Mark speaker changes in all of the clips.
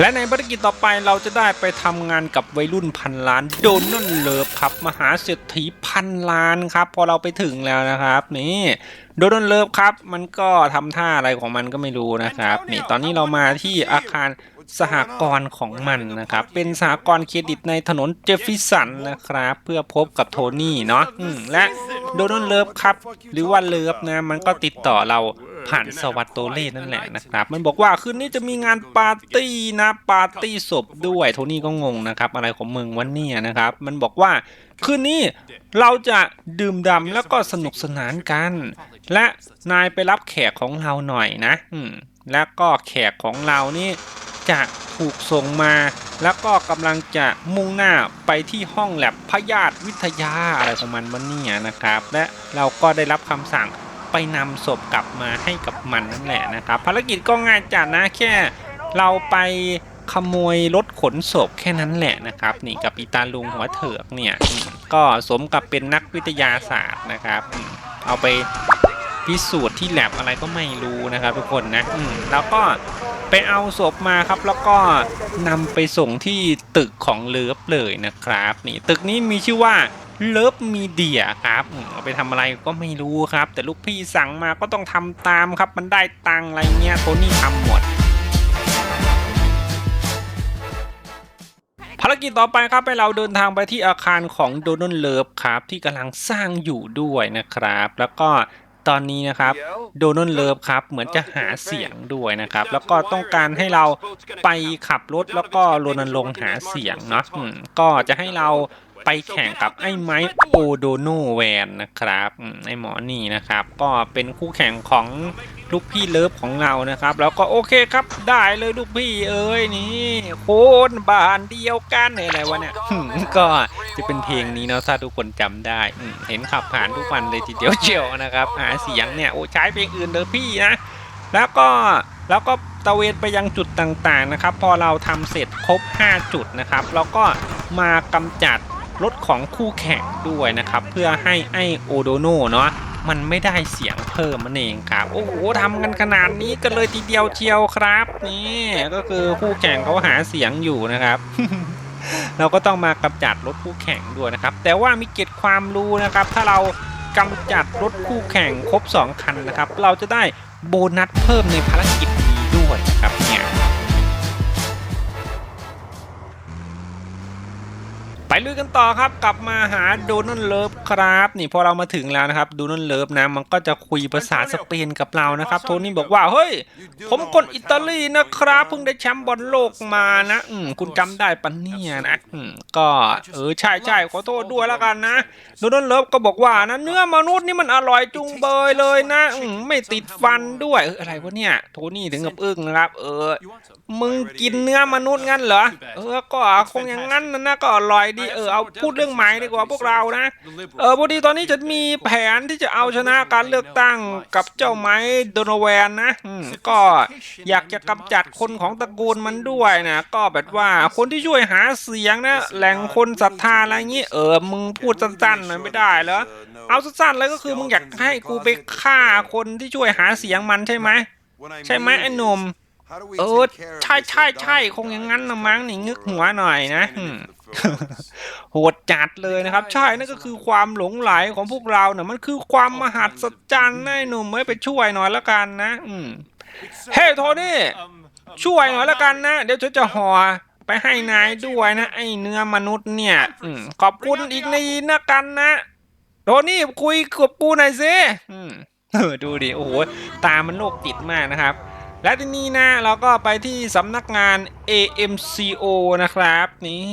Speaker 1: และในภารกิจต่อไปเราจะได้ไปทำงานกับวัยรุ่นพันล้านโดนนั่นเลิฟครับ มหาเศรษฐีพันล้านครับ พอเราไปถึงแล้วนะครับ นี่โดนนั่นเลิฟครับ มันก็ทำท่าอะไรของมันก็ไม่รู้นะครับ นี่ตอนนี้เรามาที่อาคารสหกรณ์ของมันนะครับ เป็นสหกรณ์เครดิตในถนนเจฟฟิสันนะครับ เพื่อพบกับโทนี่เนาะอืมและโดนนั่นเลิฟครับ หรือว่าเลิฟนะมันก็ติดต่อเรา ผ่านสวัสดโตเล่นั่นแหละนะครับ มันบอกว่าคืนนี้จะมีงานปาร์ตี้นะปาร์ตี้ศพด้วยโทนี่ก็งงนะครับ อะไรของมึงวันนี้นะครับ มันบอกว่าคืนนี้เราจะดื่มด่ำแล้วก็สนุกสนานกัน และนายไปรับแขกของเราหน่อยนะอืมแล้วก็แขกของเรานี่จะถูกส่งมา แล้วก็กำลังจะมุ่งหน้าไปที่ห้องแลบพยาธิวิทยาอะไรของมันวันนี้นะครับ และเราก็ได้รับคำสั่ง ไปนำศพกลับมาให้กับมันนั่นแหละนะครับภารกิจก็ง่ายจัดนะแค่เราไปขโมยรถขนศพแค่นั้นแหละนะครับ นี่กับอีตาลุงหัวเถือกเนี่ยก็สมกับเป็นนักวิทยาศาสตร์นะครับ เอาไปพิสูจน์ที่แลบอะไรก็ไม่รู้นะครับ ทุกคนนะแล้วก็ไปเอาศพมาครับ แล้วก็นำไปส่งที่ตึกของเลิฟเลยนะครับ นี่ตึกนี้มีชื่อว่า เลิฟมีเดียครับเอาไปทำอะไรก็ไม่รู้ครับ แต่ลูกพี่สั่งมาก็ต้องทำตามครับ มันได้ตังอะไรเงี้ยโทนี่ทำหมดภารกิจต่อไปครับให้เราเดินทางไปที่อาคารของโดนัลเลิฟครับ ที่กำลังสร้างอยู่ด้วยนะครับ แล้วก็ตอนนี้นะครับโดนัลเลิฟครับ เหมือนจะหาเสียงด้วยนะครับ แล้วก็ต้องการให้เราไปขับรถแล้วก็รณรงค์หาเสียงเนาะก็จะให้เรา ไปแข่งกับไอ้ไมค์โอโดโนแวนนะครับไอ้หมอนี่นะครับ ก็เป็นคู่แข่งของลูกพี่เลิฟของเรานะครับ แล้วก็โอเคครับได้เลยลูกพี่เอ้ยนี่โคนบานเดียวกันอะไรวะเนี่ยก็จะเป็นเพลงนี้เนาะถ้าทุกคนจำได้เห็นขับผ่านทุกวันเลยทีเดียวเชียวนะครับหาเสียงเนี่ยโอ้ใช้เพลงอื่นเด้อพี่นะ แล้วก็แล้วก็ตะเวนไปยังจุดต่างๆนะครับ พอเราทำเสร็จครบ 5 จุดนะครับเราก็มากำจัด รถของคู่แข่งด้วยนะครับ เพื่อให้ไอโอโดโนเนาะมันไม่ได้เสียงเพิ่มมันเองครับ โอ้โหทำกันขนาดนี้กันเลยทีเดียวเชียวครับ นี่ก็คือคู่แข่งเขาหาเสียงอยู่นะครับเราก็ต้องมากำจัดรถคู่แข่งด้วยนะครับ แต่ว่ามีเกร็ดความรู้นะครับ ถ้าเรากำจัดรถคู่แข่งครบ 2 คันนะครับ เราจะได้โบนัสเพิ่มในภารกิจ ลุยกันต่อครับ กลับมาหาโดนัลเลิฟครับ นี่พอเรามาถึงแล้วนะครับโดนัลเลิฟนะมันก็จะคุยภาษาสเปนกับเรานะครับ โทนี่บอกว่าเฮ้ย ผมคนอิตาลีนะครับเพิ่งได้แชมป์บอลโลกมานะอืมคุณจำได้ปะเนี่ยนะอืมก็เออใช่ใช่ขอโทษด้วยแล้วกันนะโดนัลเลิฟก็บอกว่านะเนื้อมนุษย์นี่มันอร่อยจุงเบยเลยนะอืมไม่ติดฟันด้วยเอออะไรวะเนี่ย โทนี่ถึงกับอึ้งนะครับ เออ มึงกินเนื้อมนุษย์งั้นเหรอเออก็คงอย่างงั้นนะนะก็อร่อยดีเออเอาพูดเรื่องหมายดีกว่าพวกเรานะ เออพอดีตอนนี้จะมีแผนที่จะเอาชนะการเลือกตั้งกับเจ้าไม้โดนแวนนะก็อยากจะกำจัดคนของตระกูลมันด้วยนะก็แบบว่าคนที่ช่วยหาเสียงนะแหล่งคนศรัทธาอะไรอย่างงี้เออมึงพูดสั้นๆหน่อยไม่ได้เหรอเอาสั้นๆเลยก็คือมึงอยากให้กูไปฆ่าคนที่ช่วยหาเสียงมันใช่ไหมใช่ไหมไอ้หนุ่มเออใช่ใช่ใช่คงอย่างนั้นนะมั้งนี่งึกหัวหน่อยนะ โหดจัดเลยนะครับ ใช่นั่นก็คือความหลงไหลของพวกเราเนี่ยมันคือความมหัศจรรย์นะไอ้หนุ่มไม่ไปช่วยหน่อยละกันนะ อืมเฮ้ยโทนี่ช่วยหน่อยละกันนะ เดี๋ยวฉันจะห่อไปให้นายด้วยนะ ไอ้เนื้อมนุษย์เนี่ยอืมขอบคุณอีกในนะกันนะโทนี่คุยกับกูหน่อยสิอืมเออดูดิโอ้โหตามันโรคติดมากนะครับ และที่นี้นะเราก็ไปที่สำนักงาน AMCO นะครับ นี่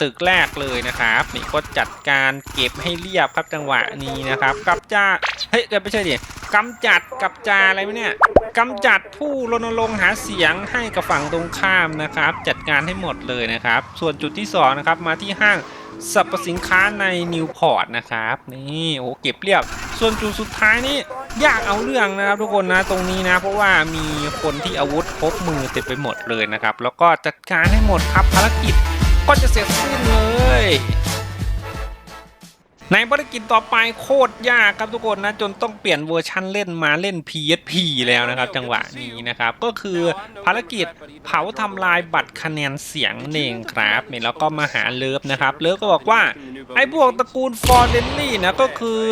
Speaker 1: ตึกแรกเลยนะครับนี่ก็จัดการเก็บให้เรียบครับจังหวะนี้นะครับกับจ้าเฮ้ยไม่ใช่ดิกำจัดกับจาอะไรวะเนี่ยกำจัดผู้รณรงค์หาเสียงให้กับฝั่งตรงข้ามนะครับ จัดการให้หมดเลยนะครับ ส่วนจุดที่สองนะครับมาที่ห้าง สรรพสินค้าในนิวพอร์ตนะครับนี่โอ้โหเก็บเรียบ ส่วนจุดสุดท้ายนี่ยากเอาเรื่องนะครับทุกคนนะตรงนี้นะ เพราะว่ามีคนที่อาวุธครบมือเต็มไปหมดเลยนะครับ แล้วก็จัดการให้หมดครับภารกิจก็จะเสร็จสิ้นเลย ในภารกิจต่อไปโคตรยากครับทุกคนนะ จนต้องเปลี่ยนเวอร์ชันเล่นมาเล่น PSP แล้วนะครับ จังหวะนี้นะครับ ก็คือภารกิจเผาทำลายบัตรคะแนนเสียงนั่นเองครับเนี่ยแล้วก็มาหาเลิฟนะครับ เลิฟก็บอกว่าไอ้พวกตระกูลฟอร์เรนลี่นะก็คือ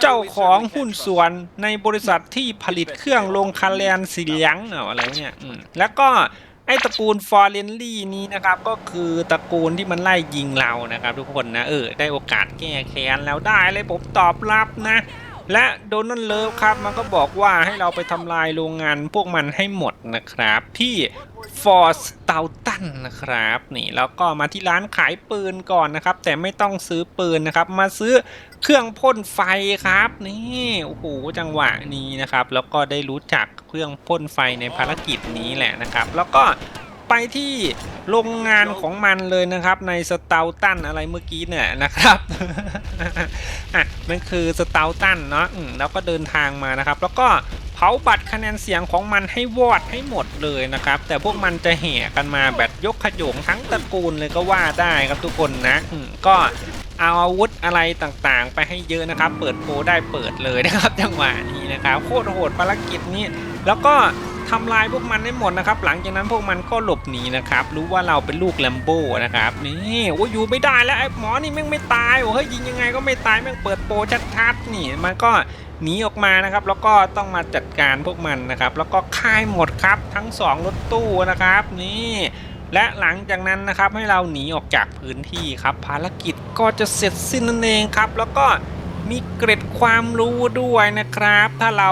Speaker 1: เจ้าของหุ้นส่วนในบริษัทที่ผลิตเครื่องลงคะแนนเสียงอะไรเนี่ยแล้วก็ ไอ้ตระกูลฟอร์เรนลี่นี้นะครับ ก็คือตระกูลที่มันไล่ยิงเรานะครับ ทุกคนนะ เออ ได้โอกาสแก้แค้นแล้วได้เลยผมตอบรับนะ และโดนัลเลิฟครับมันก็บอกว่าให้เราไปทำลายโรงงานพวกมันให้หมดนะครับที่ฟอร์สตลตันนะครับนี่แล้วก็มาที่ร้านขายปืนก่อนนะครับ แต่ไม่ต้องซื้อปืนนะครับ มาซื้อเครื่องพ่นไฟครับ นี่โอ้โหจังหวะนี้นะครับ แล้วก็ได้รู้จักเครื่องพ่นไฟในภารกิจนี้แหละนะครับ แล้วก็ไปที่โรงงานของมันเลยนะครับในสเตลตันอะไรเมื่อกี้เนี่ยนะครับ อะมันคือสเตลตันเนาะแล้วก็เดินทางมานะครับ แล้วก็เผาบัตรคะแนนเสียงของมันให้วอดให้หมดเลยนะครับ แต่พวกมันจะแห่กันมาแบบยกขยงทั้งตระกูลเลยก็ว่าได้ครับทุกคนนะก็เอาอาวุธอะไรต่างๆ ไปให้เยอะนะครับ เปิดโปได้เปิดเลยนะครับ จังหวะนี้นะครับ โคตรโหดภารกิจนี้ แล้วก็ ทำลายพวกมันให้หมดนะครับ หลังจากนั้นพวกมันก็หลบหนีนะครับ รู้ว่าเราเป็นลูกแลมโบ้นะครับ นี่โอ้ยอยู่ไม่ได้แล้วไอ้หมอนี่แม่งไม่ตายโอ้เฮ้ยยิงยังไงก็ไม่ตายแม่งเปิดโปชัดๆนี่มันก็หนีออกมานะครับ แล้วก็ต้องมาจัดการพวกมันนะครับ แล้วก็ค่ายหมดครับทั้งสองรถตู้นะครับ นี่และหลังจากนั้นนะครับให้เราหนีออกจากพื้นที่ครับ ภารกิจก็จะเสร็จสิ้นนั่นเองครับ แล้วก็มีเกร็ดความรู้ด้วยนะครับ ถ้าเรา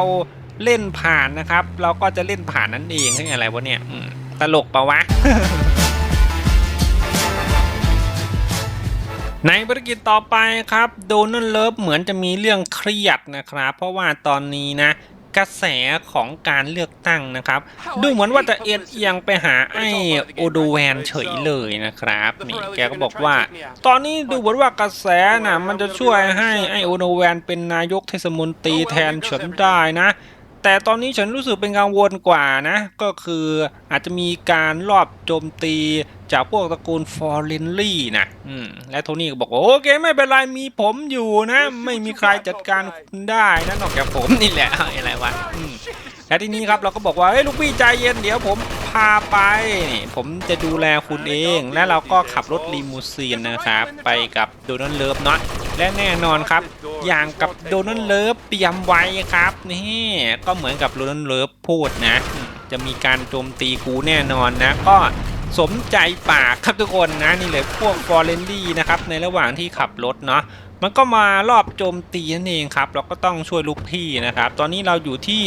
Speaker 1: เล่นผ่านนะครับ เราก็จะเล่นผ่านนั่นเองเฮ้ยอะไรวะเนี่ยอืมตลกปะวะในภารกิจต่อไปครับโดนัลเลิฟเหมือนจะมีเรื่องเครียดนะครับ เพราะว่าตอนนี้นะ กระแสของการเลือกตั้งนะครับดูเหมือนว่าจะเอียงเอียงไปหาไอโอโดแวนเฉยเลยนะครับนี่แกก็บอกว่า ตอนนี้ดูเหมือนว่ากระแสน่ะมันจะช่วยให้ไอโอโดแวนเป็นนายกเทศมนตรีแทนฉันได้นะ แต่ตอนนี้ฉันรู้สึกเป็นกังวลกว่านะ ก็คืออาจจะมีการลอบโจมตีจากพวกตระกูลฟอร์เรนลี่นะอืมและโทนี่ก็บอกว่าโอเคไม่เป็นไรมีผมอยู่นะ ไม่มีใครจัดการคุณได้นะนอกจากผมนี่แหละเอาอะไรวะอืมและทีนี้ครับเราก็บอกว่าเฮ้ยลูกพี่ใจเย็นเดี๋ยวผมพาไปนี่ผมจะดูแลคุณเอง และเราก็ขับรถลีมูซีนนะครับ ไปกับโดนัลเลิฟเนาะ และแน่นอนครับ อย่างกับโดนัลเลิฟเตรียมไว้ครับนี่ก็เหมือนกับโดนัลเลิฟพูดนะ จะมีการโจมตีกูแน่นอนนะ ก็สมใจปากครับทุกคนนะนี่เลยพวกฟอร์เรนลี่นะครับในระหว่างที่ขับรถเนาะมันก็มารอบโจมตีนั่นเองครับ เราก็ต้องช่วยลูกพี่นะครับ ตอนนี้เราอยู่ที่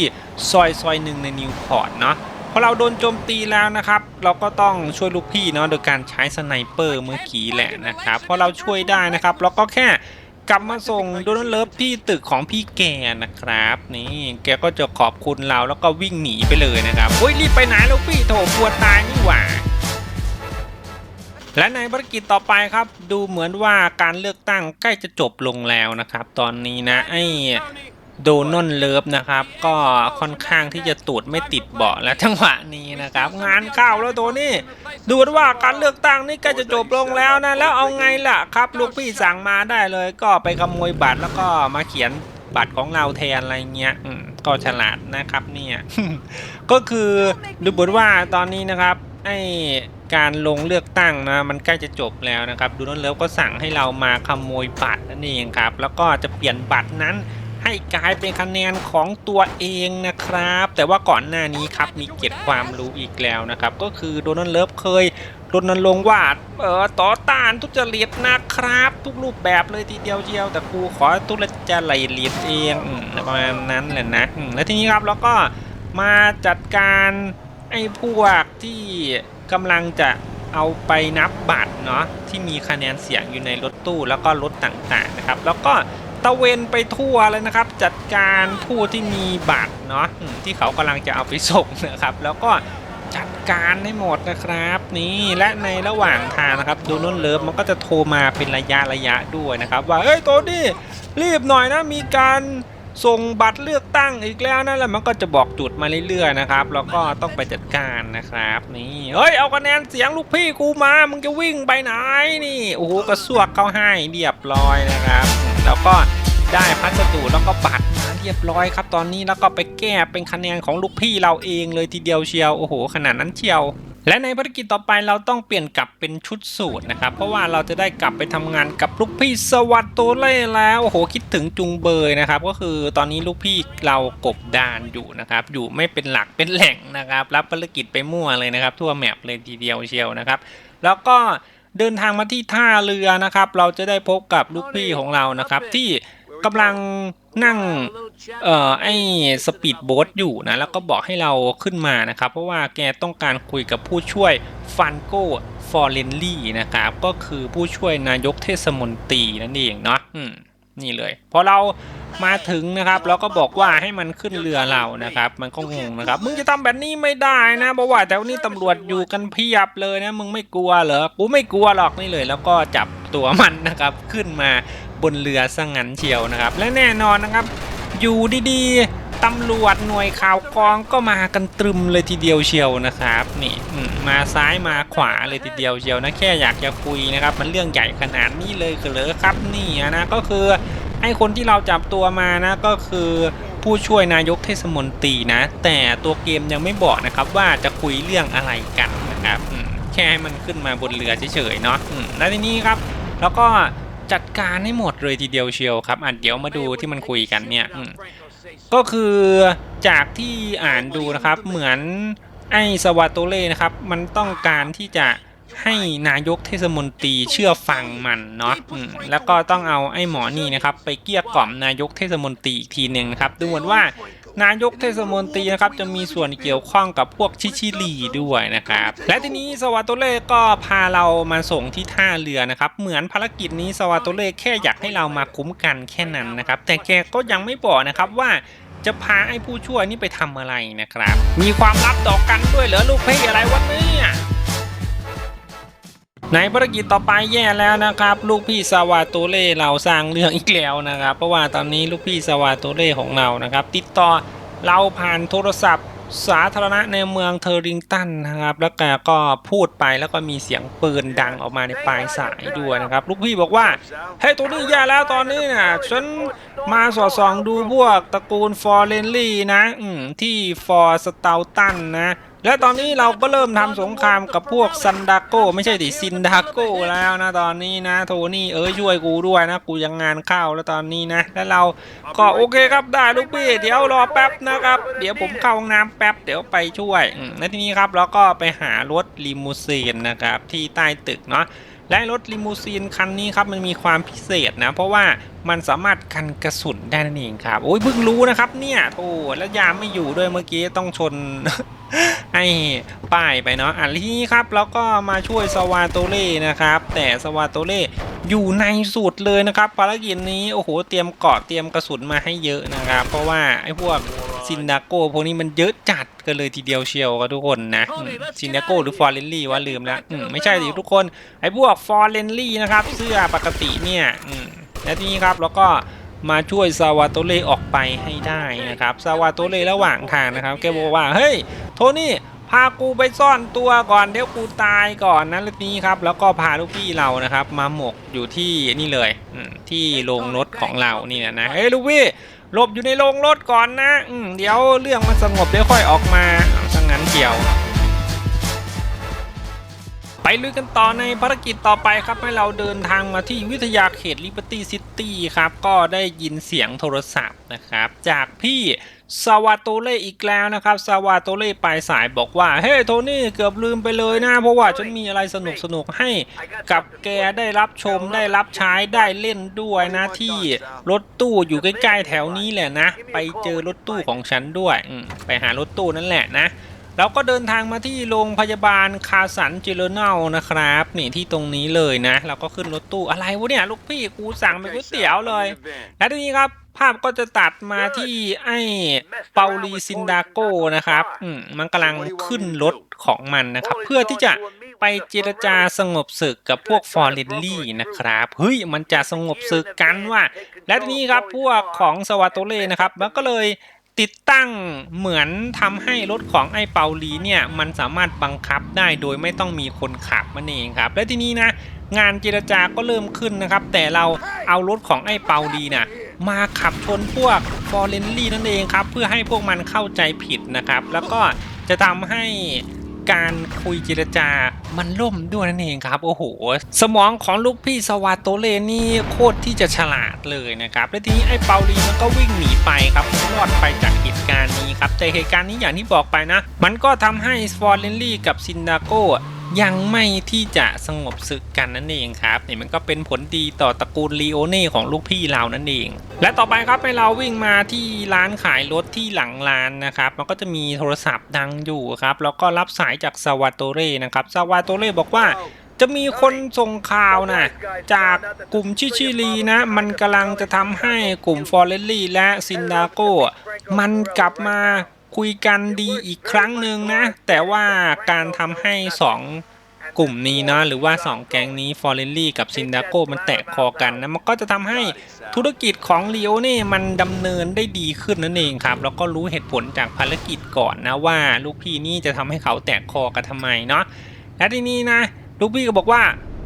Speaker 1: ซอยซอยหนึ่งในนิวพอร์ตเนาะพอเราโดนโจมตีแล้วนะครับ เราก็ต้องช่วยลูกพี่เนาะโดยการใช้สไนเปอร์เมื่อกี้แหละนะครับพอเราช่วยได้นะครับ เราก็แค่ กลับมาส่งโดนัลเลิฟที่ตึกของพี่แกนะครับ นี่แกก็จะขอบคุณเราแล้วก็วิ่งหนีไปเลยนะครับโอ้ยรีบไปไหนแล้วพี่โถกลัวตายนี่หว่าและในภารกิจต่อไปครับ ดูเหมือนว่าการเลือกตั้งใกล้จะจบลงแล้วนะครับ ตอนนี้นะไอ้ โดนัลเลิฟนะครับ ก็ค่อนข้างที่จะตูดไม่ติดเบาะแล้วจังหวะนี้นะครับ งานเข้าแล้วตัวนี้ ดูว่าการเลือกตั้งนี่ใกล้จะจบลงแล้วนะ แล้วเอาไงล่ะครับ ลูกพี่สั่งมาได้เลย ก็ไปขโมยบัตรแล้วก็มาเขียนบัตรของเราแทนอะไรเงี้ยก็ฉลาดนะครับเนี่ยก็คือดูเหมือนว่าตอนนี้นะครับไอการลงเลือกตั้งนะมันใกล้จะจบแล้วนะครับ ดูนั่นแล้วก็สั่งให้เรามาขโมยบัตรนั่นเองครับ แล้วก็จะเปลี่ยนบัตรนั้น ให้กลายเป็นคะแนนของตัวเองนะครับ แต่ว่าก่อนหน้านี้ครับมีเก็บความรู้อีกแล้วนะครับ ก็คือโดนัลด์เลิฟเคยรณรงค์ว่าเออต่อต้านทุจริตนะครับ ทุกรูปแบบเลยทีเดียวเชียว แต่ครูขอทุจริตเองอืมประมาณนั้นแหละนะแล้วทีนี้ครับเราก็มาจัดการไอ้พวกที่กำลังจะเอาไปนับบัตรเนาะที่มีคะแนนเสียงอยู่ในรถตู้แล้วก็รถต่างๆนะครับ แล้วก็ ตะเวนไปทั่วเลยนะครับ จัดการผู้ที่มีบัตรเนาะที่เขากำลังจะเอาไปส่งนะครับ แล้วก็จัดการให้หมดนะครับนี่และในระหว่างทางนะครับดูนนเลิฟมันก็จะโทรมาเป็นระยะระยะด้วยนะครับ ว่าเอ้ยโตนี่รีบหน่อยนะมีการ ส่งบัตรเลือกตั้งอีกแล้วนะแหล้วมันก็จะบอกจุดมาเรื่อยๆนะครับแล้วก็ต้องไปจัดการนะครับ นี่เฮ้ยเอาคะแนนเสียงลูกพี่กูมามึงจะวิ่งไปไหนนี่โอ้โหกระซวกเข้าให้เรียบร้อยนะครับ แล้วก็ได้พัสดุแล้วก็บัตรมาเรียบร้อยครับ ตอนนี้แล้วก็ไปแก้เป็นคะแนนของลูกพี่เราเองเลยทีเดียวเชียวโอ้โหขนาดนั้นเชียว และในภารกิจต่อไปเราต้องเปลี่ยนกลับเป็นชุดสูตรนะครับ เพราะว่าเราจะได้กลับไปทำงานกับลูกพี่สวัสดโตเล่แล้วโอ้โหคิดถึงจุงเบยนะครับ ก็คือตอนนี้ลูกพี่เรากบดานอยู่นะครับ อยู่ไม่เป็นหลักเป็นแหล่งนะครับ รับภารกิจไปมั่วเลยนะครับ ทั่วแมปเลยทีเดียวเชียวนะครับ แล้วก็เดินทางมาที่ท่าเรือนะครับ เราจะได้พบกับลูกพี่ของเรานะครับที่ กำลังนั่งเอ่อไอ้สปีดโบ๊ทอยู่นะ แล้วก็บอกให้เราขึ้นมานะครับ เพราะว่าแกต้องการคุยกับผู้ช่วยฟันโกฟอร์เรนลี่นะครับ ก็คือผู้ช่วยนายกเทศมนตรีนั่นเองเนาะอืม นี่เลย พอเรามาถึงนะครับเราก็บอกว่าให้มันขึ้นเรือเรานะครับ มันก็งงนะครับ มึงจะทำแบบนี้ไม่ได้นะเพราะว่าแต่วันนี้ตำรวจอยู่กันเพียบเลยนะมึงไม่กลัวเหรอกูไม่กลัวหรอกนี่เลย แล้วก็จับตัวมันนะครับขึ้นมาบนเรือสะงันเชียวนะครับ และแน่นอนนะครับ อยู่ดีๆ ตำรวจหน่วยข่าวกองก็มากันตรึมเลยทีเดียวเชียวนะครับ นี่มาซ้ายมาขวาเลยทีเดียวเชียวนะแค่อยากจะคุยนะครับ มันเรื่องใหญ่ขนาดนี้เลยเหรอครับนี่นะก็คือไอ้คนที่เราจับตัวมานะก็คือผู้ช่วยนายกเทศมนตรีนะ แต่ตัวเกมยังไม่บอกนะครับว่าจะคุยเรื่องอะไรกันนะครับแค่ให้มันขึ้นมาบนเรือเฉยๆเนาะแล้วทีนี้ครับ แล้วก็จัดการให้หมดเลยทีเดียวเชียวครับอะเดี๋ยวมาดูที่มันคุยกันเนี่ย ก็คือจากที่อ่านดูนะครับเหมือนไอ้สวาโตเล่นะครับ มันต้องการที่จะให้นายกเทศมนตรีเชื่อฟังมันเนาะแล้วก็ต้องเอาไอ้หมอนี่นะครับ ไปเกลี้ยกล่อมนายกเทศมนตรีอีกทีหนึ่งนะครับ ดูเหมือนว่านายกเทศมนตรีนะครับ จะมีส่วนเกี่ยวข้องกับพวกชิชิลีด้วยนะครับ และทีนี้สวาโตเล่ก็พาเรามาส่งที่ท่าเรือนะครับ เหมือนภารกิจนี้สวาโตเล่แค่อยากให้เรามาคุ้มกันแค่นั้นนะครับ แต่แกก็ยังไม่บอกนะครับว่า จะพาไอ้ผู้ช่วยนี่ไปทำอะไรนะครับ มีความลับต่อกันด้วยเหรอลูกพี่อะไรวะเนี่ยในภารกิจต่อไปแย่แล้วนะครับ ลูกพี่สวาโตเล่เราสร้างเรื่องอีกแล้วนะครับ เพราะว่าตอนนี้ลูกพี่สวาโตเล่ของเรานะครับ ติดต่อเราผ่านโทรศัพท์ สาธารณะในเมืองเทอริงตันนะครับ แล้วแกก็พูดไปแล้วก็มีเสียงปืนดังออกมาในปลายสายด้วยนะครับ ลูกพี่บอกว่าเฮ้ยตัวนี้แย่แล้วตอนนี้เนี่ยฉันมาสอดส่องดูพวกตระกูลฟอร์เรนลี่นะที่ฟอร์สเตลตันนะ และตอนนี้เราก็เริ่มทำสงครามกับพวกซันดาโกไม่ใช่ดิซินดาโกแล้วนะตอนนี้นะ โทนี่เอ้ยช่วยกูด้วยนะ กูยังงานเข้าแล้วตอนนี้นะ แล้วเราก็โอเคครับได้ลูกพี่ เดี๋ยวรอแป๊บนะครับ เดี๋ยวผมเข้าห้องน้ำแป๊บเดี๋ยวไปช่วยอืมและทีนี้ครับเราก็ไปหารถลิมูซีนนะครับที่ใต้ตึกเนาะ และรถลิมูซีนคันนี้ครับมันมีความพิเศษนะ เพราะว่ามันสามารถกันกระสุนได้นั่นเองครับ โอ้ยเพิ่งรู้นะครับเนี่ยโอ้แล้วยามไม่อยู่ด้วยเมื่อกี้ต้องชนไอ้ป้ายไปเนาะอันนี้ครับแล้วก็มาช่วยสวาโตเล่นะครับ แต่สวาโตเล่อยู่ในสุดเลยนะครับภารกิจนี้โอ้โหเตรียมเกาะเตรียมกระสุนมาให้เยอะนะครับ เพราะว่าไอ้พวก ซินดาโกพวกนี้มันเยอะจัดกันเลยทีเดียวเชียวครับทุกคนนะอืมซินดาโกหรือฟอร์เรนลี่ว่าลืมแล้วอืมไม่ใช่ดิทุกคนไอ้พวกฟอร์เรนลี่นะครับเสื้อปกติเนี่ยอืมและทีนี้ครับแล้วก็มาช่วยซาวาโตเล่ออกไปให้ได้นะครับซาวาโตเล่ระหว่างทางนะครับแกบอกว่าเฮ้ยโทนี่พากูไปซ่อนตัวก่อนเดี๋ยวกูตายก่อนนะแล้วทีนี้ครับ แล้วก็พาลูกพี่เรานะครับ มาหมกอยู่ที่นี่เลยอืมที่โรงรถของเรานี่นะนะเฮ้ยลูกพี่ หลบอยู่ในโรงรถก่อนนะอืมเดี๋ยวเรื่องมันสงบเดี๋ยวค่อยออกมาถ้างั้นเกี่ยว ไปลุยกันต่อในภารกิจต่อไปครับให้เราเดินทางมาที่วิทยาเขตลิเบอร์ตี้ซิตี้ครับ ก็ได้ยินเสียงโทรศัพท์นะครับ จากพี่ ซาวาโตเล่อีกแล้วนะครับซาวาโตเล่ปลายสายบอกว่า เฮ้ยโทนี่เกือบลืมไปเลยนะ เพราะว่าฉันมีอะไรสนุกสนุกให้กับแกได้รับชมได้รับใช้ได้เล่นด้วยนะที่รถตู้อยู่ใกล้ๆแถวนี้แหละนะ ไปเจอรถตู้ของฉันด้วย ไปหารถตู้นั่นแหละนะ เราก็เดินทางมาที่โรงพยาบาลคาสันเจเรเนลนะครับ นี่ที่ตรงนี้เลยนะ เราก็ขึ้นรถตู้อะไรวะเนี่ยลูกพี่กูสั่งไปก๋วยเตี๋ยวเลย และทีนี้ครับภาพก็จะตัดมาที่ไอ้เปาลีซินดาโกนะครับอืมมันกำลังขึ้นรถของมันนะครับ เพื่อที่จะไปเจรจาสงบศึกกับพวกฟอร์เรนลี่นะครับเฮ้ยมันจะสงบศึกกันว่ะและทีนี้ครับพวกของสวาโตเล่นะครับ มันก็เลย ติดตั้งเหมือนทำให้รถของไอ้เปาลีเนี่ยมันสามารถบังคับได้โดยไม่ต้องมีคนขับมันเองครับ และทีนี้นะงานเจรจาก็เริ่มขึ้นนะครับ แต่เราเอารถของไอ้เปาลีน่ะมาขับชนพวกฟอร์เรนลี่นั่นเองครับ เพื่อให้พวกมันเข้าใจผิดนะครับ แล้วก็จะทำให้ การคุยเจรจา มันล่มด้วยนั่นเองครับ โอ้โห สมองของลูกพี่สวาโตเลนี่โคตรที่จะฉลาดเลยนะครับ และทีนี้ไอ้เปาลีมันก็วิ่งหนีไปครับรอดไปจากเหตุการณ์นี้ครับ แต่เหตุการณ์นี้อย่างที่บอกไปนะ มันก็ทำให้ฟอร์เรนลี่กับซินดาโก ยังไม่ที่จะสงบศึกกันนั่นเองครับนี่มันก็เป็นผลดีต่อตระกูลลีโอเน่ของลูกพี่เรานั่นเอง และต่อไปครับให้เราวิ่งมาที่ร้านขายรถที่หลังร้านนะครับ มันก็จะมีโทรศัพท์ดังอยู่ครับ แล้วก็รับสายจากซาวาโตเร่นะครับซาวาโตเร่บอกว่าจะมีคนส่งข่าวนะจากกลุ่มชิชิลีนะ มันกำลังจะทำให้กลุ่มฟอร์เรลลี่และซินดาโกมันกลับมา คุยกันดีอีกครั้งหนึ่งนะ แต่ว่าการทำให้สองกลุ่มนี้นะหรือว่า 2 แก๊งนี้ฟอร์เรลลี่กับซินดาโกมันแตกคอกันนะ มันก็จะทำให้ธุรกิจของลีโอเน่มันดำเนินได้ดีขึ้นนั่นเองครับ แล้วก็รู้เหตุผลจากภารกิจก่อนนะว่าลูกพี่นี่จะทำให้เขาแตกคอกันทำไมเนาะและทีนี้นะ ลูกพี่ก็บอกว่า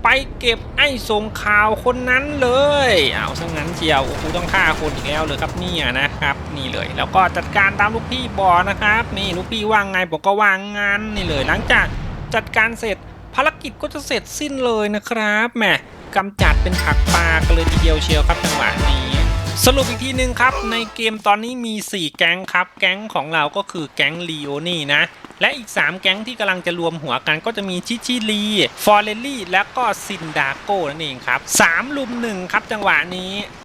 Speaker 1: ไปเก็บไอ้ส่งข่าวคนนั้นเลย เอาซะงั้นเชียวโอ้โหต้องฆ่าคนอีกแล้วเลยครับเนี่ยนะครับ นี่เลย แล้วก็จัดการตามลูกพี่บอกนะครับ นี่ลูกพี่ว่างไงผมกก็วางงานนี่เลยหลังจากจัดการเสร็จภารกิจก็จะเสร็จสิ้นเลยนะครับแหมกำจัดเป็นผักปลากันเลยทีเดียวเชียวครับจังหวะนี้ สรุปอีกทีหนึ่งครับ ในเกมตอนนี้มี 4 แก๊งครับ แก๊งของเราก็คือแก๊งลีโอนี่นะ และอีก 3 แก๊งที่กำลังจะรวมหัวกันก็จะมีชิชิลี ฟอร์เรลลี่ และก็ซินดาโก้นั่นเองครับ3ลุม1ครับจังหวะนี้